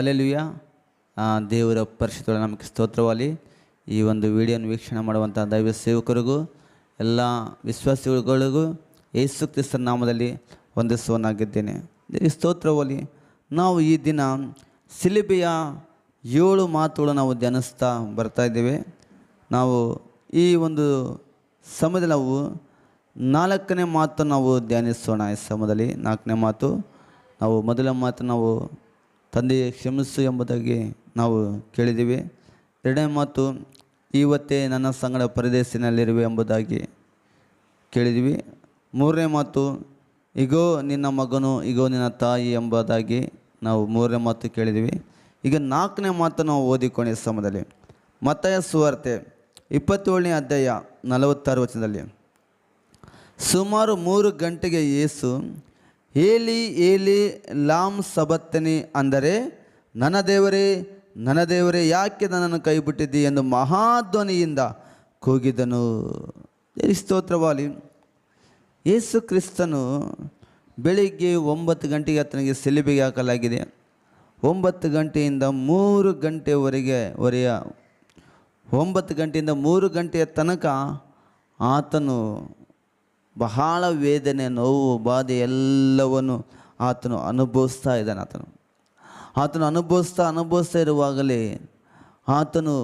Hallelujah. ಆ, ದೇವರ ಪರಿಶುದ್ಧ ನಮಗೆ ಸ್ತೋತ್ರವಾಗಲಿ. ಈ ಒಂದು ವಿಡಿಯೋನ ವೀಕ್ಷಣೆ ಮಾಡುವಂಥ ದೈವ ಸೇವಕರಿಗೂ ಎಲ್ಲ ವಿಶ್ವಾಸಿಗಳಿಗೂ ಯೇಸು ನಾಮದಲ್ಲಿ ವಂದಿಸುವನಾಗಿದ್ದೇನೆ ದೇವಿ ಸ್ತೋತ್ರವಾಗಲಿ ನಾವು ಈ ದಿನ ಸಿಲಿಬೆಯ ಏಳು ಮಾತುಗಳು ನಾವು ಧ್ಯಾನಿಸ್ತಾ ಬರ್ತಾ ಇದ್ದೇವೆ. ನಾವು ಈ ಒಂದು ಸಮಯದಲ್ಲಿ ನಾವು ನಾಲ್ಕನೇ ಮಾತು ನಾವು ಧ್ಯಾನಿಸೋಣ. ಈ ಸಮಯದಲ್ಲಿ ನಾಲ್ಕನೇ ಮಾತು ನಾವು ಮೊದಲ ಮಾತು ನಾವು ತಂದೆಯೇ ಕ್ಷಮಿಸು ಎಂಬುದಾಗಿ ನಾವು ಕೇಳಿದ್ದೀವಿ. ಎರಡನೇ ಮಾತು ಇವತ್ತೇ ನನ್ನ ಸಂಗಡ ಪರದೇಶಿನಲ್ಲಿರುವೆ ಎಂಬುದಾಗಿ ಕೇಳಿದ್ದೀವಿ. ಮೂರನೇ ಮಾತು, ಇಗೋ, ನಿನ್ನ ಮಗನು, ಇಗೋ, ನಿನ್ನ ತಾಯಿ ಎಂಬುದಾಗಿ ನಾವು ಮೂರನೇ ಮಾತು ಕೇಳಿದ್ದೀವಿ. ಈಗ ನಾಲ್ಕನೇ ಮಾತು ನಾವು ಓದಿಕೊಂಡು ಸಮಯದಲ್ಲಿ. ಮತಯ ಸುವಾರ್ತೆ, ಇಪ್ಪತ್ತೇಳನೇ ಅಧ್ಯಾಯ ನಲವತ್ತಾರು ವಚನದಲ್ಲಿ. ಸುಮಾರು ಮೂರು ಗಂಟೆಗೆ ಯೇಸು ಏಲಿ ಏಲಿ ಲಾಮ್ ಸಬತ್ತನಿ ಅಂದರೆ, ನನ್ನ ದೇವರೇ ನನ್ನ ದೇವರೇ, ಯಾಕೆ ನನ್ನನ್ನು ಕೈಬಿಟ್ಟಿದ್ದಿ ಎಂದು ಮಹಾಧ್ವನಿಯಿಂದ ಕೂಗಿದನು. ಸ್ತೋತ್ರವಾಲಿ. ಯೇಸು ಕ್ರಿಸ್ತನು ಬೆಳಿಗ್ಗೆ ಒಂಬತ್ತು ಗಂಟೆಗೆ ಆತನಿಗೆ ಸೆಲಿಬೆಗೆ ಹಾಕಲಾಗಿದೆ. ಒಂಬತ್ತು ಗಂಟೆಯಿಂದ ಮೂರು ಗಂಟೆವರೆಗೆ ವರೆಯ ಒಂಬತ್ತು ಗಂಟೆಯಿಂದ ಮೂರು ಗಂಟೆಯ ತನಕ ಆತನು ಬಹಳ ವೇದನೆ, ನೋವು, ಬಾಧೆ ಎಲ್ಲವನ್ನು ಆತನು ಅನುಭವಿಸ್ತಾ ಇದ್ದಾನೆ ಆತನು. ಆತನು ಅನುಭವಿಸ್ತಾ ಅನುಭವಿಸ್ತಾ ಇರುವಾಗಲೇ ಆತನು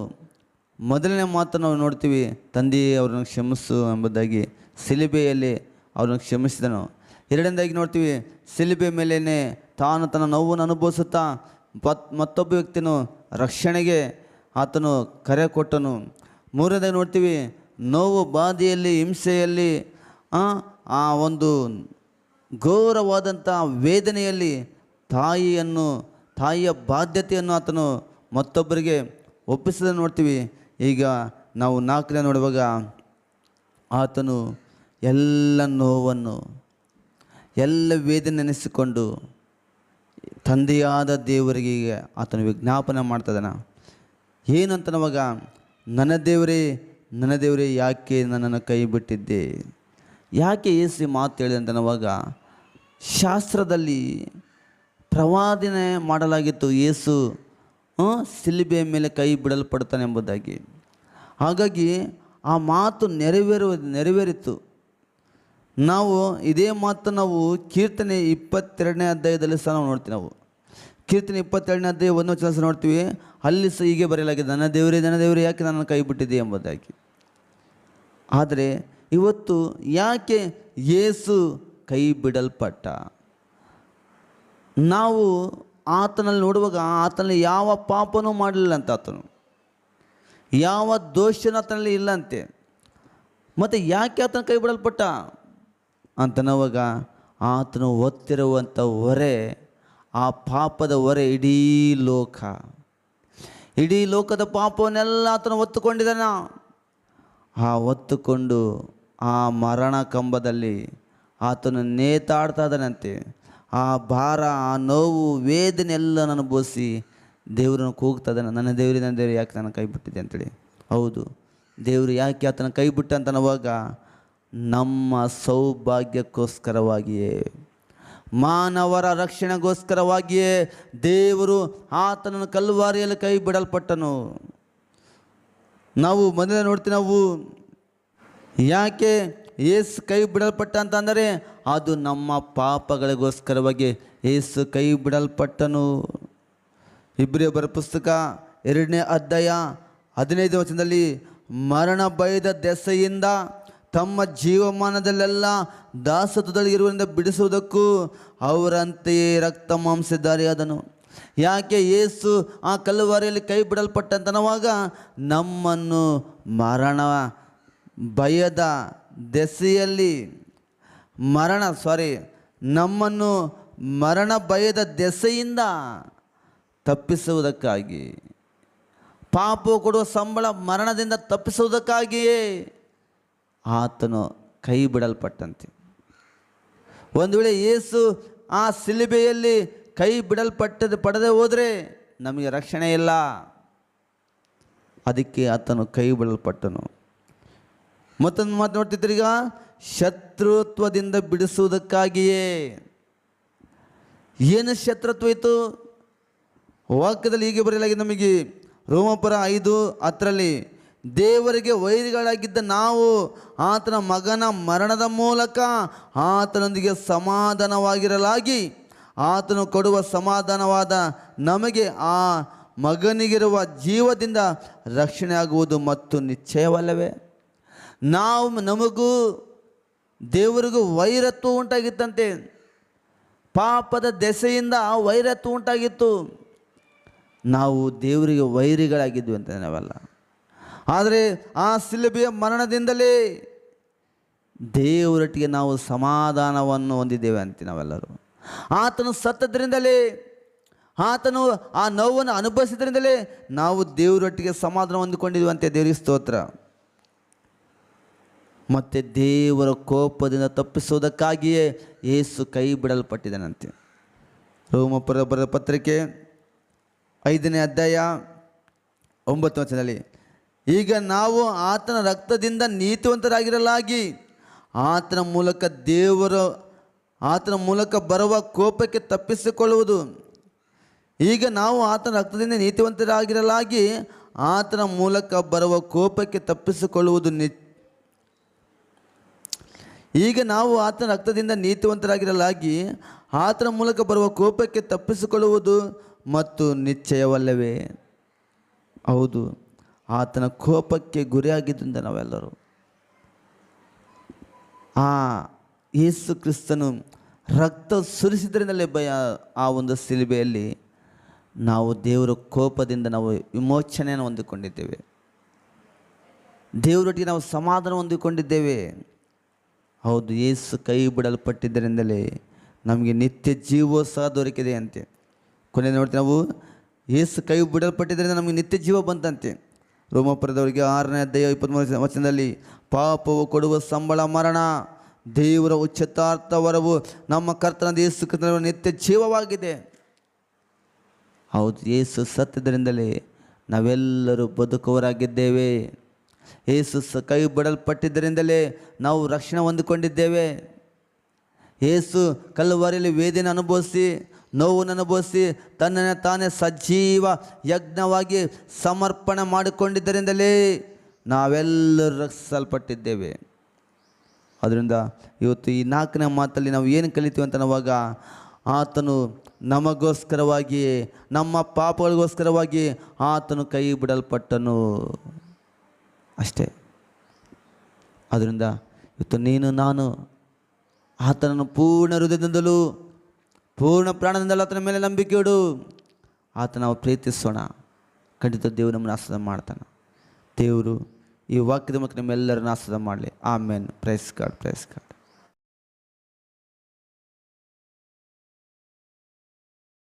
ಮೊದಲನೇ ಮಾತು ನಾವು ನೋಡ್ತೀವಿ, ತಂದೆಯೇ ಅವ್ರನ್ನ ಕ್ಷಮಿಸು ಎಂಬುದಾಗಿ ಸಿಲಿಬೆಯಲ್ಲಿ ಅವ್ರನ್ನ ಕ್ಷಮಿಸಿದನು. ಎರಡನೇದಾಗಿ ನೋಡ್ತೀವಿ, ಸಿಲಿಬೆ ಮೇಲೇ ತಾನು ತನ್ನ ನೋವನ್ನು ಅನುಭವಿಸುತ್ತಾ ಪತ್ ಮತ್ತೊಬ್ಬ ವ್ಯಕ್ತಿನು ರಕ್ಷಣೆಗೆ ಆತನು ಕರೆ ಕೊಟ್ಟನು. ಮೂರನೇದಾಗಿ ನೋಡ್ತೀವಿ, ನೋವು, ಬಾಧೆಯಲ್ಲಿ, ಹಿಂಸೆಯಲ್ಲಿ ಆ, ಒಂದು ಘೋರವಾದಂಥ ವೇದನೆಯಲ್ಲಿ ತಾಯಿಯನ್ನು ತಾಯಿಯ ಬಾಧ್ಯತೆಯನ್ನು ಆತನು ಮತ್ತೊಬ್ಬರಿಗೆ ಒಪ್ಪಿಸದ ನೋಡ್ತೀವಿ. ಈಗ ನಾವು ನಾಲ್ಕನೇ ನೋಡುವಾಗ ಆತನು ಎಲ್ಲ ನೋವನ್ನು ಎಲ್ಲ ವೇದನೆ ನೆನೆಸಿಕೊಂಡು ತಂದೆಯಾದ ದೇವರಿಗೆ ಆತನು ವಿಜ್ಞಾಪನೆ ಮಾಡ್ತದನ ಏನಂತ ನವಾಗ ನನ್ನ ದೇವರೇ ನನ್ನ ದೇವರೇ ಯಾಕೆ ನನ್ನನ್ನು ಕೈ ಬಿಟ್ಟಿದ್ದೆ ಯಾಕೆ ಏಸು ಮಾತು ಹೇಳಿದಂತೆ ನಾವಾಗ ಶಾಸ್ತ್ರದಲ್ಲಿ ಪ್ರವಾದನೆ ಮಾಡಲಾಗಿತ್ತು ಏಸು ಸಿಲಿಬೆಯ ಮೇಲೆ ಕೈ ಬಿಡಲ್ಪಡ್ತಾನೆ ಎಂಬುದಾಗಿ. ಹಾಗಾಗಿ ಆ ಮಾತು ನೆರವೇರುವ ನೆರವೇರಿತು. ನಾವು ಇದೇ ಮಾತು ನಾವು ಕೀರ್ತನೆ ಇಪ್ಪತ್ತೆರಡನೇ ಅಧ್ಯಾಯದಲ್ಲಿ ಸಹ ನಾವು ನೋಡ್ತೀವಿ ನಾವು. ಕೀರ್ತನೆ ಇಪ್ಪತ್ತೆರಡನೇ ಅಧ್ಯಾಯ ಒಂದು ವಚನ ಸಹ ನೋಡ್ತೀವಿ. ಅಲ್ಲಿ ಸಹ ಹೀಗೆ ಬರೆಯಲಾಗಿದೆ, ನನ್ನ ದೇವರೇ ನನ್ನ ದೇವರೇ, ಯಾಕೆ ನನ್ನ ಕೈ ಬಿಟ್ಟಿದೆ ಎಂಬುದಾಗಿ. ಆದರೆ ಇವತ್ತು ಯಾಕೆ ಯೇಸು ಕೈ ಬಿಡಲ್ಪಟ್ಟ? ನಾವು ಆತನಲ್ಲಿ ನೋಡುವಾಗ ಆತನಲ್ಲಿ ಯಾವ ಪಾಪನೂ ಮಾಡಲಿಲ್ಲ ಅಂತ ಆತನು. ಯಾವ ದೋಷನೂ ಆತನಲ್ಲಿ ಇಲ್ಲಂತೆ. ಮತ್ತು ಯಾಕೆ ಆತನ ಕೈ ಬಿಡಲ್ಪಟ್ಟ? ಅಂತನವಾಗ ಆತನು ಒತ್ತಿರುವಂಥ ಹೊರೆ, ಆ ಪಾಪದ ಹೊರೆ ಇಡೀ ಲೋಕ. ಇಡೀ ಲೋಕದ ಪಾಪವನ್ನೆಲ್ಲ ಆತನು ಒತ್ತುಕೊಂಡಿದ್ದಾನ ಆ ಒತ್ತುಕೊಂಡು ಆ ಮರಣ ಕಂಬದಲ್ಲಿ ಆತನು ನೇತಾಡ್ತಾ ಇದ್ದಾನಂತೆ. ಆ ಭಾರ, ಆ ನೋವು ವೇದನೆ ಎಲ್ಲ ಅನುಭವಿಸಿ ದೇವರನ್ನು ಕೂಗ್ತಾ ನನ್ನ ದೇವರೇ, ನನ್ನ ದೇವರು, ಯಾಕೆ ನನ್ನ ಕೈ ಬಿಟ್ಟಿದೆ ಅಂತೇಳಿ. ಹೌದು, ದೇವರು ಯಾಕೆ ಆತನ ಕೈ ಬಿಟ್ಟ ಅಂತ ಅನ್ನುವಾಗ ನಮ್ಮ ಸೌಭಾಗ್ಯಕ್ಕೋಸ್ಕರವಾಗಿಯೇ, ಮಾನವರ ರಕ್ಷಣೆಗೋಸ್ಕರವಾಗಿಯೇ ದೇವರು ಆತನನ್ನು ಕಲ್ವಾರಿಯಲ್ಲಿ ಕೈ ಬಿಡಲ್ಪಟ್ಟನು. ನಾವು ಮೊದಲೇ ನೋಡ್ತೀವಿ, ನಾವು ಯಾಕೆ ಏಸು ಕೈ ಬಿಡಲ್ಪಟ್ಟಂತಂದರೆ ಅದು ನಮ್ಮ ಪಾಪಗಳಿಗೋಸ್ಕರವಾಗಿ ಏಸು ಕೈ ಬಿಡಲ್ಪಟ್ಟನು. ಇಬ್ರಿಯ ಬರ ಪುಸ್ತಕ ಎರಡನೇ ಅಧ್ಯಾಯ ಹದಿನೈದು ವಚನದಲ್ಲಿ ಮರಣ ಭಯದ ದೆಸೆಯಿಂದ ತಮ್ಮ ಜೀವಮಾನದಲ್ಲೆಲ್ಲ ದಾಸತ್ವದಲ್ಲಿರುವುದರಿಂದ ಬಿಡಿಸುವುದಕ್ಕೂ ಅವರಂತೆಯೇ ರಕ್ತ ಮಾಂಸಧಾರಿಯಾದನು ಯಾಕೆ ಏಸು ಆ ಕಲ್ಲುವಾರಿಯಲ್ಲಿ ಕೈ ಬಿಡಲ್ಪಟ್ಟಂತನವಾಗ ನಮ್ಮನ್ನು ಮರಣ ಭಯದ ದೆಸೆಯಲ್ಲಿ ಮರಣ ಸಾರಿ ನಮ್ಮನ್ನು ಮರಣ ಭಯದ ದೆಸೆಯಿಂದ ತಪ್ಪಿಸುವುದಕ್ಕಾಗಿ. ಪಾಪ ಕೊಡುವ ಸಂಬಳ ಮರಣದಿಂದ ತಪ್ಪಿಸುವುದಕ್ಕಾಗಿಯೇ ಆತನು ಕೈ ಬಿಡಲ್ಪಟ್ಟಂತೆ ಒಂದು ವೇಳೆ ಯೇಸು ಆ ಸಿಲಿಬೆಯಲ್ಲಿ ಕೈ ಬಿಡಲ್ಪಟ್ಟದ ಪಡೆದೇ ಹೋದರೆ ನಮಗೆ ರಕ್ಷಣೆ ಇಲ್ಲ. ಅದಕ್ಕೆ ಆತನು ಕೈ ಬಿಡಲ್ಪಟ್ಟನು ಮತ್ತೊಂದು ಮಾತು ನೋಡ್ತಿದ್ರಿ ಈಗ ಶತ್ರುತ್ವದಿಂದ ಬಿಡಿಸುವುದಕ್ಕಾಗಿಯೇ. ಏನು ಶತ್ರುತ್ವ ಇತ್ತು? ವಾಕ್ಯದಲ್ಲಿ ಹೀಗೆ ಬರೆಯಲಾಗಿದೆ ನಮಗೆ, ರೋಮಪುರ ಐದು ಹತ್ತರಲ್ಲಿ, ದೇವರಿಗೆ ವೈರಿಗಳಾಗಿದ್ದ ನಾವು, ಆತನ ಮಗನ ಮರಣದ ಮೂಲಕ ಆತನೊಂದಿಗೆ ಸಮಾಧಾನವಾಗಿರಲಾಗಿ, ಆತನು ಕೊಡುವ ಸಮಾಧಾನವಾದ ನಮಗೆ ಆ ಮಗನಿಗಿರುವ ಜೀವದಿಂದ ರಕ್ಷಣೆ ಆಗುವುದು ಮತ್ತು ನಿಶ್ಚಯವಲ್ಲವೇ? ನಾವು ನಮಗೂ ದೇವರಿಗೂ ವೈರತ್ವ ಉಂಟಾಗಿತ್ತಂತೆ. ಪಾಪದ ದೆಸೆಯಿಂದ ವೈರತ್ವ ಉಂಟಾಗಿತ್ತು. ನಾವು ದೇವರಿಗೆ ವೈರಿಗಳಾಗಿದ್ವಿ ಅಂತ ನಾವೆಲ್ಲ ಆದರೆ ಆ ಸಿಲುಬೆಯ ಮರಣದಿಂದಲೇ ದೇವರೊಟ್ಟಿಗೆ ನಾವು ಸಮಾಧಾನವನ್ನು ಹೊಂದಿದ್ದೇವೆ ಅಂತ ನಾವೆಲ್ಲರೂ. ಆತನು ಸತ್ತದ್ರಿಂದಲೇ, ಆತನು ಆ ನೋವನ್ನು ಅನುಭವಿಸಿದ್ರಿಂದಲೇ ನಾವು ದೇವರೊಟ್ಟಿಗೆ ಸಮಾಧಾನ ಹೊಂದಿಕೊಂಡಿದ್ವಿ ಅಂತ ದೇವರಿಗೆ ಸ್ತೋತ್ರ. ಮತ್ತು ದೇವರ ಕೋಪದಿಂದ ತಪ್ಪಿಸುವುದಕ್ಕಾಗಿಯೇ ಏಸು ಕೈ ಬಿಡಲ್ಪಟ್ಟಿದನಂತೆ. ರೋಮಪುರ ಬರೆದ ಪತ್ರಿಕೆ ಐದನೇ ಅಧ್ಯಾಯ ಒಂಬತ್ತು ವರ್ಷದಲ್ಲಿ ಈಗ ನಾವು ಆತನ ರಕ್ತದಿಂದ ನೀತಿವಂತರಾಗಿರಲಾಗಿ, ಆತನ ಮೂಲಕ ದೇವರ, ಆತನ ಮೂಲಕ ಬರುವ ಕೋಪಕ್ಕೆ ತಪ್ಪಿಸಿಕೊಳ್ಳುವುದು. ಈಗ ನಾವು ಆತನ ರಕ್ತದಿಂದ ನೀತಿವಂತರಾಗಿರಲಾಗಿ, ಆತನ ಮೂಲಕ ಬರುವ ಕೋಪಕ್ಕೆ ತಪ್ಪಿಸಿಕೊಳ್ಳುವುದು ನಿ ಈಗ ನಾವು ಆತನ ರಕ್ತದಿಂದ ನೀತಿವಂತರಾಗಿರಲಾಗಿ ಆತನ ಮೂಲಕ ಬರುವ ಕೋಪಕ್ಕೆ ತಪ್ಪಿಸಿಕೊಳ್ಳುವುದು ಮತ್ತು ನಿಶ್ಚಯವಲ್ಲವೇ? ಹೌದು, ಆತನ ಕೋಪಕ್ಕೆ ಗುರಿಯಾಗಿದ್ದರಿಂದ ನಾವೆಲ್ಲರೂ. ಆ ಯೇಸು ಕ್ರಿಸ್ತನು ರಕ್ತ ಸುರಿಸಿದ್ರಿಂದಲೇ ಭಯ ಆ ಒಂದು ಸಿಲುಬೆಯಲ್ಲಿ ನಾವು ದೇವರ ಕೋಪದಿಂದ ನಾವು ವಿಮೋಚನೆಯನ್ನು ಹೊಂದಿಕೊಂಡಿದ್ದೇವೆ. ದೇವರೊಟ್ಟಿಗೆ ನಾವು ಸಮಾಧಾನ ಹೊಂದಿಕೊಂಡಿದ್ದೇವೆ. ಹೌದು, ಏಸು ಕೈ ಬಿಡಲ್ಪಟ್ಟಿದ್ದರಿಂದಲೇ ನಮಗೆ ನಿತ್ಯ ಜೀವ ಸಹ ದೊರಕಿದೆ ಅಂತೆ. ಕೊನೆ ನೋಡ್ತೀವಿ ನಾವು, ಏಸು ಕೈ ಬಿಡಲ್ಪಟ್ಟಿದ್ದರಿಂದ ನಮಗೆ ನಿತ್ಯ ಜೀವ ಬಂತಂತೆ. ರೋಮಪುರದವರಿಗೆ ಆರನೇ ಅಧ್ಯಾಯ ಇಪ್ಪತ್ತ್ಮೂರು ವಚನದಲ್ಲಿ, ಪಾಪವು ಕೊಡುವ ಸಂಬಳ ಮರಣ, ದೇವರ ಉಚ್ಚತಾರ್ಥ ವರವು ನಮ್ಮ ಕರ್ತನ ಯೇಸು ಕರ್ತನ ನಿತ್ಯ ಜೀವವಾಗಿದೆ. ಹೌದು, ಏಸು ಸತ್ಯದಿಂದಲೇ ನಾವೆಲ್ಲರೂ ಬದುಕುವರಾಗಿದ್ದೇವೆ ಏಸು ಸ ಕೈ ಬಿಡಲ್ಪಟ್ಟಿದ್ದರಿಂದಲೇ ನಾವು ರಕ್ಷಣೆ ಹೊಂದಿಕೊಂಡಿದ್ದೇವೆ. ಏಸು ಕಲ್ಲುವರಿಯಲ್ಲಿ ವೇದನೆ ಅನುಭವಿಸಿ, ನೋವನ್ನು ಅನುಭವಿಸಿ, ತನ್ನನ್ನು ತಾನೇ ಸಜೀವ ಯಜ್ಞವಾಗಿ ಸಮರ್ಪಣೆ ಮಾಡಿಕೊಂಡಿದ್ದರಿಂದಲೇ ನಾವೆಲ್ಲರೂ ರಕ್ಷಿಸಲ್ಪಟ್ಟಿದ್ದೇವೆ. ಅದರಿಂದ ಇವತ್ತು ಈ ನಾಲ್ಕನೇ ಮಾತಲ್ಲಿ ನಾವು ಏನು ಕಲಿತೀವಿ ಅಂತ ಆತನು ನಮಗೋಸ್ಕರವಾಗಿ ನಮ್ಮ ಪಾಪಗಳಿಗೋಸ್ಕರವಾಗಿ ಆತನು ಕೈ ಬಿಡಲ್ಪಟ್ಟನು. ಅಷ್ಟೇ. ಅದರಿಂದ ಇವತ್ತು ನೀನು, ನಾನು, ಆತನನ್ನು ಪೂರ್ಣ ಹೃದಯದಿಂದಲೂ, ಪೂರ್ಣ ಪ್ರಾಣದಿಂದಲೂ ಆತನ ಮೇಲೆ ನಂಬಿಕೆ ಇಡು. ಆತ ನಾವು ಪ್ರೀತಿಸೋಣ. ಖಂಡಿತ ದೇವರು ನಮ್ಮನ್ನು ಆಸ್ವಾದ ಮಾಡ್ತಾನೆ. ದೇವರು ಈ ವಾಕ್ಯದ ಮೂಲಕ ನಿಮ್ಮೆಲ್ಲರನ್ನ ಆಸ್ವಾದ ಮಾಡಲಿ. Amen. Praise God praise God